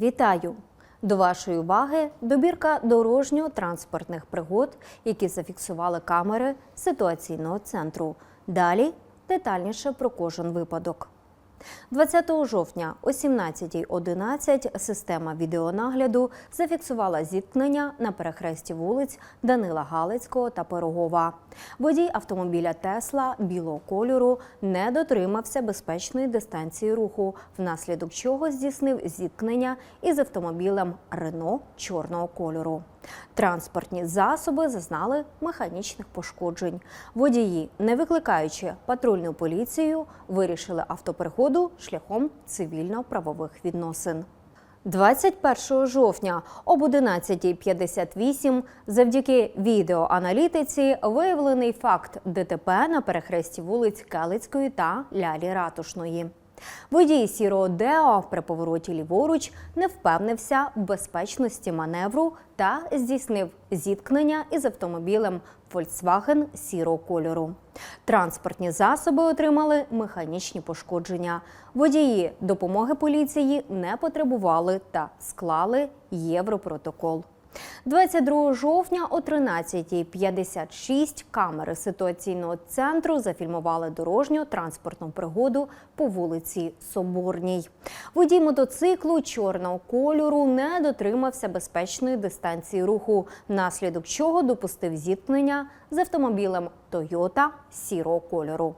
Вітаю! До вашої уваги добірка дорожньо-транспортних пригод, які зафіксували камери ситуаційного центру. Далі детальніше про кожен випадок. 20 жовтня о 17.11 система відеонагляду зафіксувала зіткнення на перехресті вулиць Данила Галицького та Пирогова. Водій автомобіля Тесла білого кольору не дотримався безпечної дистанції руху, внаслідок чого здійснив зіткнення із автомобілем Рено чорного кольору. Транспортні засоби зазнали механічних пошкоджень. Водії, не викликаючи патрульну поліцію, вирішили автопереходу шляхом цивільно-правових відносин. 21 жовтня об 11.58 завдяки відеоаналітиці виявлений факт ДТП на перехресті вулиць Келицької та Лялі Ратушної. Водій сірого Део при повороті ліворуч не впевнився в безпечності маневру та здійснив зіткнення із автомобілем Volkswagen сірого кольору. Транспортні засоби отримали механічні пошкодження. Водії допомоги поліції не потребували та склали європротокол. 22 жовтня о 13.56 камери ситуаційного центру зафільмували дорожню транспортну пригоду по вулиці Соборній. Водій мотоциклу чорного кольору не дотримався безпечної дистанції руху, внаслідок чого допустив зіткнення з автомобілем Toyota сірого кольору.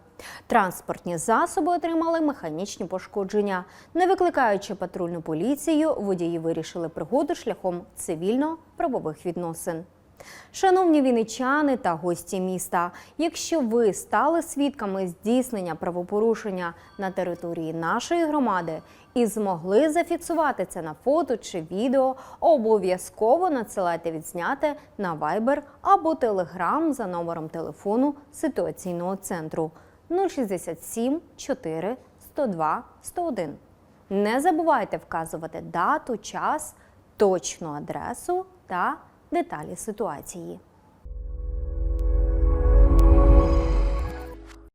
Транспортні засоби отримали механічні пошкодження. Не викликаючи патрульну поліцію, водії вирішили пригоду шляхом цивільно-правових відносин. Шановні вінничани та гості міста, якщо ви стали свідками здійснення правопорушення на території нашої громади і змогли зафіксувати це на фото чи відео, обов'язково надсилайте відзняте на Viber або Telegram за номером телефону ситуаційного центру 067 4 102 101. Не забувайте вказувати дату, час, точну адресу та деталі ситуації.